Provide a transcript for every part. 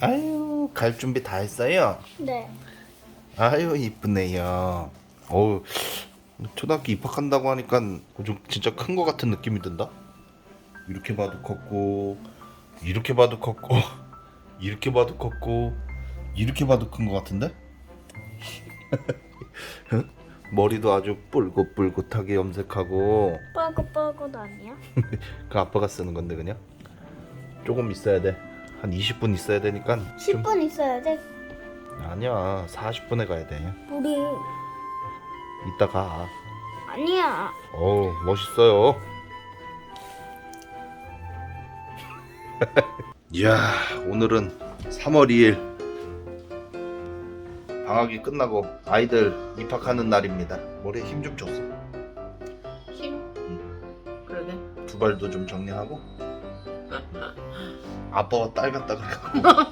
아유 갈 준비 다 했어요. 네. 아유 이쁘네요. 어우 초등학교 입학한다고 하니까 좀 진짜 큰 거 같은 느낌이 든다. 이렇게 봐도 컸고 이렇게 봐도 컸고 이렇게 봐도 컸고 이렇게 봐도 큰 거 같은데? 머리도 아주 뿔긋뿔긋하게 염색하고 뻐긋뻐긋 아니야? 그 아빠가 쓰는 건데 그냥 조금 있어야 돼. 한 20분 있어야 되니까 좀 10분 있어야 돼. 아니야 40분에 가야 돼. 우리 이따 가. 아니야. 어우 멋있어요. 이야 오늘은 3월 2일 방학이 끝나고 아이들 입학하는 날입니다. 머리에 힘 좀 줬어. 힘? 그러게. 두 발도 좀 정리하고. 아 빠와 딸 같다 그래갖고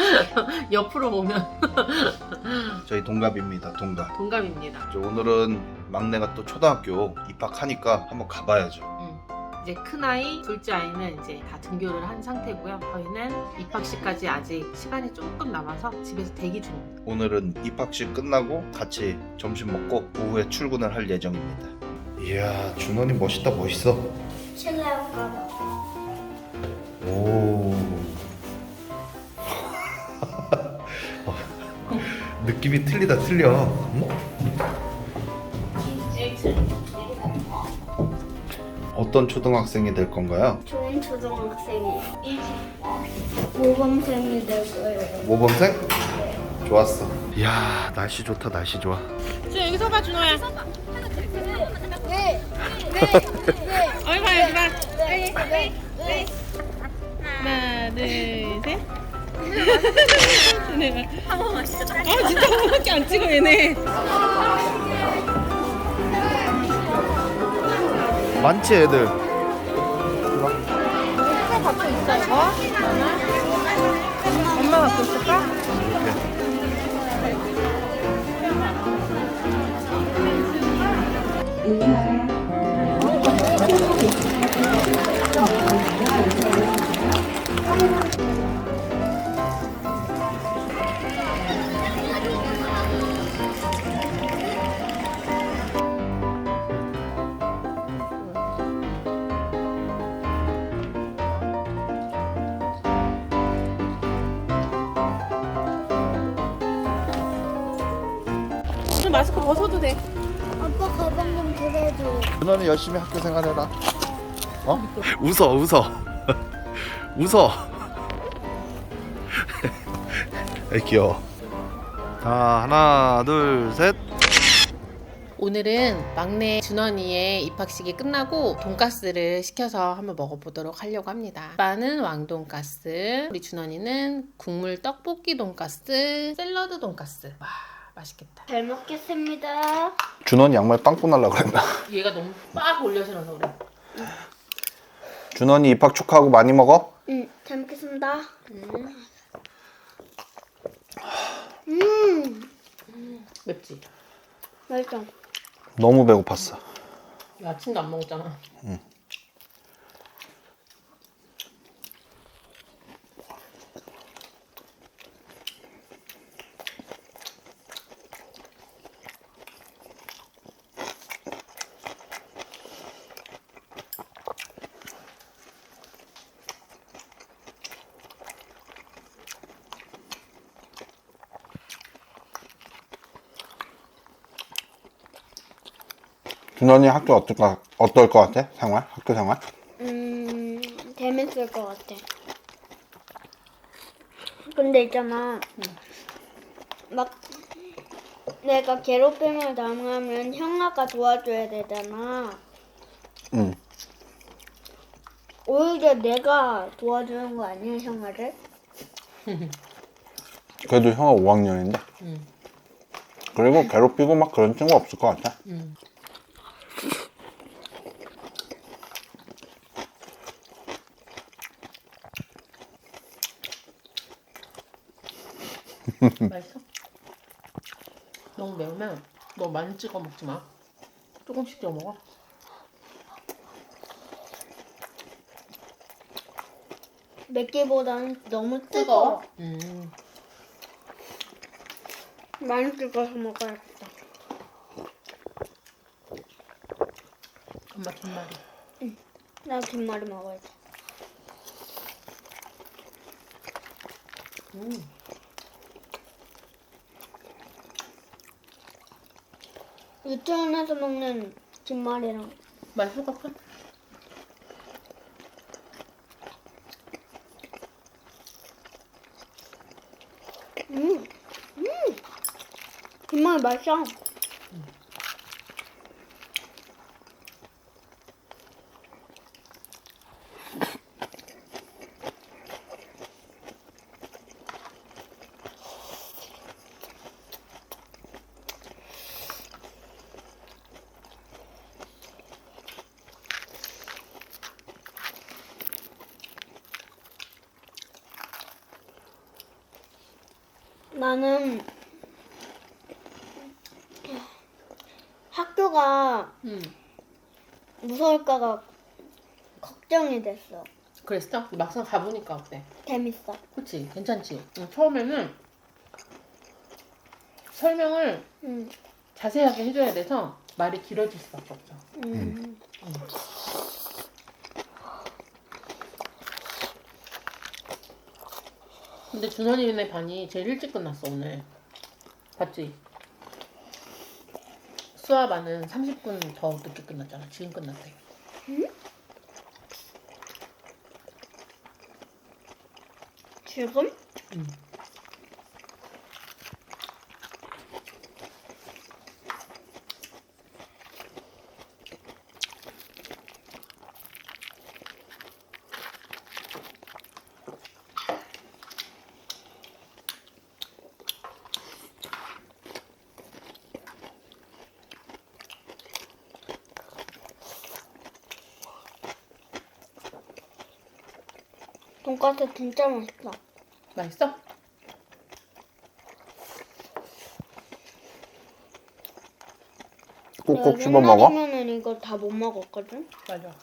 옆으로 보면 저희 동갑입니다. 동갑. 동감입니다. 저 오늘은 막내가 또 초등학교 입학하니까 한번 가봐야죠. 음. 이제 큰 아이, 둘째 아이는 이제 다 등교를 한 상태고요. 저희는 입학식까지 아직 시간이 조금 남아서 집에서 대기 중입니다. 오늘은 입학식 끝나고 같이 점심 먹고 오후에 출근을 할 예정입니다. 이야 준원이 멋있다 멋있어. 가봐. 오. 어, 느낌이 틀리다 틀려. 응? 어떤 초등학생이 될 건가요? 좋은 초등학생이 모범생이 될 거예요. 모범생? 좋았어. 이야 날씨 좋다 날씨 좋아. 준 여기 서봐 준호야. 네. 어이 봐 여기 봐. 네. 네. 네. 하나 둘 셋. 준호야. 한 번만 진짜. 아 진짜 한 번밖에 안 찍어 얘네. 많지 애들. 갖고 있어 이거? 엄마 갖고 있을까? 준 마스크 벗어도 돼. 아빠 가방 좀 들어줘. 준원이 열심히 학교 생활해라. 어? 웃어 웃어 웃어. 아이 귀여워. 자 하나 둘 셋. 오늘은 막내 준원이의 입학식이 끝나고 돈가스를 시켜서 한번 먹어보도록 하려고 합니다. 아빠는 왕돈가스, 우리 준원이는 국물 떡볶이 돈가스, 샐러드 돈가스. 와 맛있겠다. 잘 먹겠습니다. 준원이 양말 빵꾸 날라 그랬나? 얘가 너무 빡 올려 신어서 그래. 준원이 입학 축하하고 많이 먹어? 응, 잘 먹겠습니다. 음, 맵지? 맛있어. 너무 배고팠어. 아침도 안 먹었잖아. 준원이 학교 어떨까 어떨 것 같아? 생활? 학교 생활? 음, 재밌을 것 같아. 근데 있잖아. 막 내가 괴롭힘을 당하면 형아가 도와줘야 되잖아. 응. 오히려 내가 도와주는 거 아니야, 형아를? 그래도 형아 5학년인데. 응. 그리고 괴롭히고 막 그런 친구 없을 것 같아. 응. 맛있어? 너무 매우면 너무 많이 찍어 먹지 마. 조금씩 찍어 먹어. 맵기보다는 너무 뜨거워? 음. 많이 뜨거워서 먹어야겠다. 엄마 뒷말이. 나 뒷말이 먹어야지. 음. 유치원에서 먹는 뒷말이랑 맛있을 것 같아? 음, 음, 뒷말 맛있어. 나는 학교가 음. 무서울까가 걱정이 됐어. 그랬어? 막상 가보니까 어때? 재밌어. 그치? 괜찮지? 응, 처음에는 설명을 응. 자세하게 해줘야 돼서 말이 길어질 수밖에 없어. 음. 근데 준원이네 반이 제일 일찍 끝났어 오늘. 봤지? 수아 반은 30분 더 늦게 끝났잖아. 지금 끝났대. 지금? 응. 돈까스 진짜 맛있다. 맛있어? 꾹꾹 씹어 먹어? 옛날이면은 이거 다 못 먹었거든. 맞아.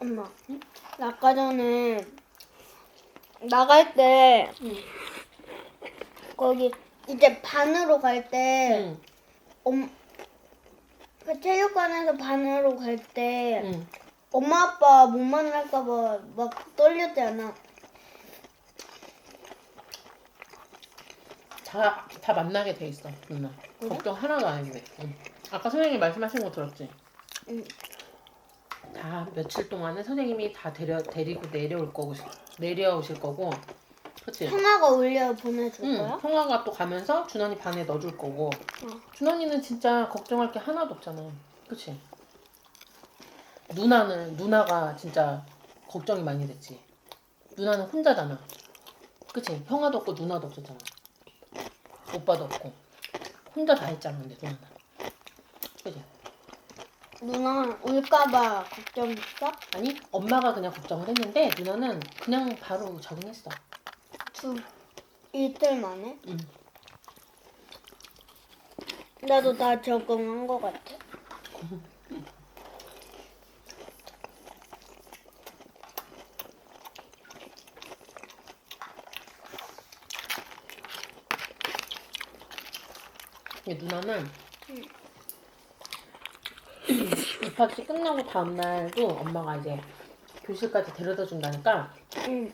엄마, 나 아까 전에 나갈 때 거기 이제 반으로 갈때 응. 엄, 그 체육관에서 반으로 갈 때 응. 엄마 아빠 못 만날까봐 막 떨렸잖아. 다, 다 만나게 돼 있어, 누나. 그래? 걱정 하나도 안 했네. 응. 아까 선생님이 말씀하신 거 들었지? 응. 다 며칠 동안은 선생님이 다 데려, 데리고 내려올 거고, 내려오실 거고. 그치? 형아가 올려 보내줄 응, 거야? 형아가 또 가면서 준원이 반에 넣어줄 거고. 어. 준원이는 진짜 걱정할 게 하나도 없잖아. 그치? 누나는, 누나가 진짜 걱정이 많이 됐지. 누나는 혼자잖아. 그치? 형아도 없고 누나도 없었잖아. 오빠도 없고. 혼자 다 했잖아, 근데 누나는. 그치? 누나 올까봐 걱정했어? 아니, 엄마가 그냥 걱정을 했는데, 누나는 그냥 바로 적응했어. 두 이틀 만에? 응. 나도 다 적응한 것 같아. 근데 누나는 입학식 끝나고 다음날도 엄마가 이제 교실까지 데려다 준다니까 응.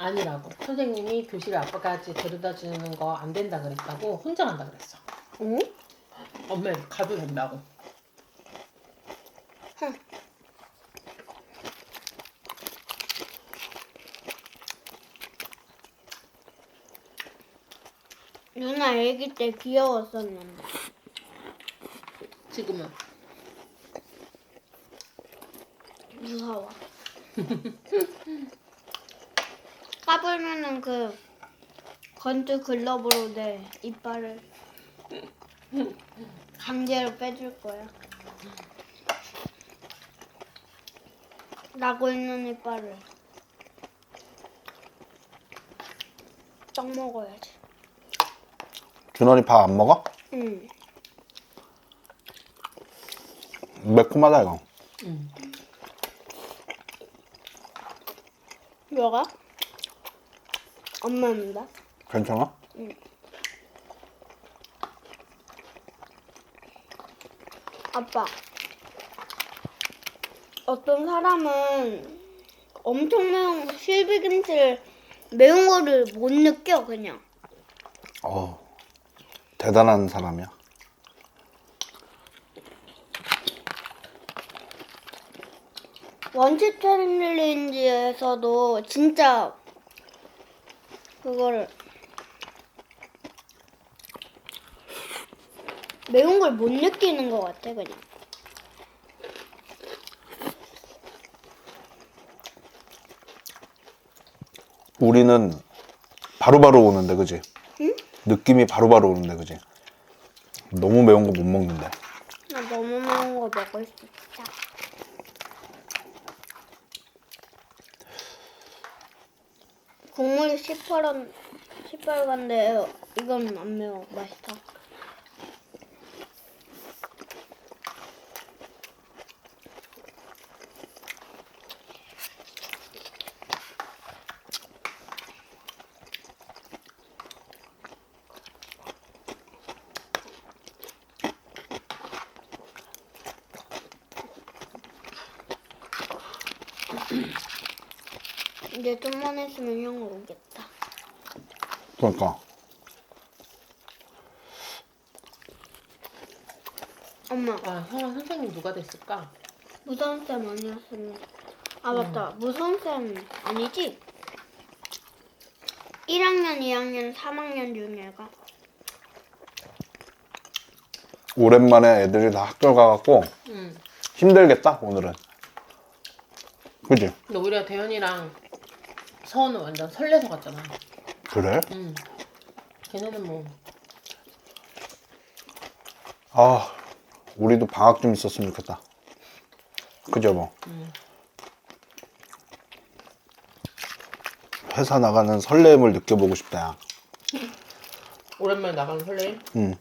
아니라고 선생님이 교실 앞까지 데려다 주는 거 안 된다 그랬다고 혼자 간다 그랬어 응? 엄마 가도 된다고 누나 아기 때 귀여웠었는데. 지금은 무서워. 까불면은 그 건투 글러브로 내 이빨을 강제로 빼줄 거야. 나고 있는 이빨을 떡 먹어야지. 준원이 밥 안 먹어? 응. 매콤하다 이거. 뭐가? 엄마입니다. 괜찮아? 아빠. 어떤 사람은 엄청 매운 실비김치를 매운 거를 못 느껴 그냥. 어 대단한 사람이야. 원치 챌린지에서도 진짜 그거를 매운 걸 못 느끼는 것 같아 그냥. 우리는 바로바로 오는데 그지? 느낌이 바로바로 오는데 그지? 너무 매운 거 못 먹는데. 나 너무 매운 거 먹을 수 있다. 국물이 시퍼런 시뻘건데 이건 안 매워 맛있다. 이제 좀만 했으면 형 오겠다. 그러니까 엄마 아, 형아 선생님 누가 됐을까? 무서운 쌤 아니었으면 아 맞다 무서운 쌤 아니지? 1학년, 2학년, 3학년 중에가 오랜만에 애들이 다 학교 가갖고 응. 힘들겠다 오늘은. 그지? 근데 오히려 대현이랑 서원은 완전 설레서 갔잖아. 그래? 응. 걔네는 뭐 아 우리도 방학 좀 있었으면 좋겠다. 그죠 뭐. 회사 나가는 설렘을 느껴보고 싶다. 야. 오랜만에 나가는 설레임. 응.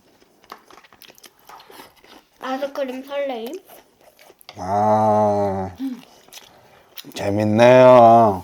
아이스크림 설레임 아 재밌네요.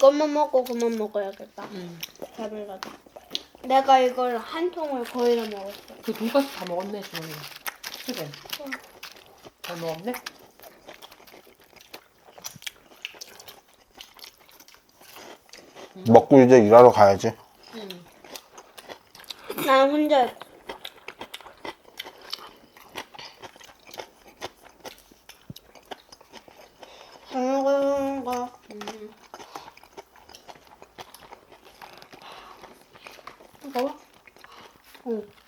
이것만 먹고 그만 먹어야겠다 응. 배불러다 내가 이걸 한 통을 거의 다 먹었어 그 돈까스 다 먹었네 주원이. 그래. 잘 먹었네. 먹고 이제 일하러 가야지. 응. 난 혼자 好了。嗯。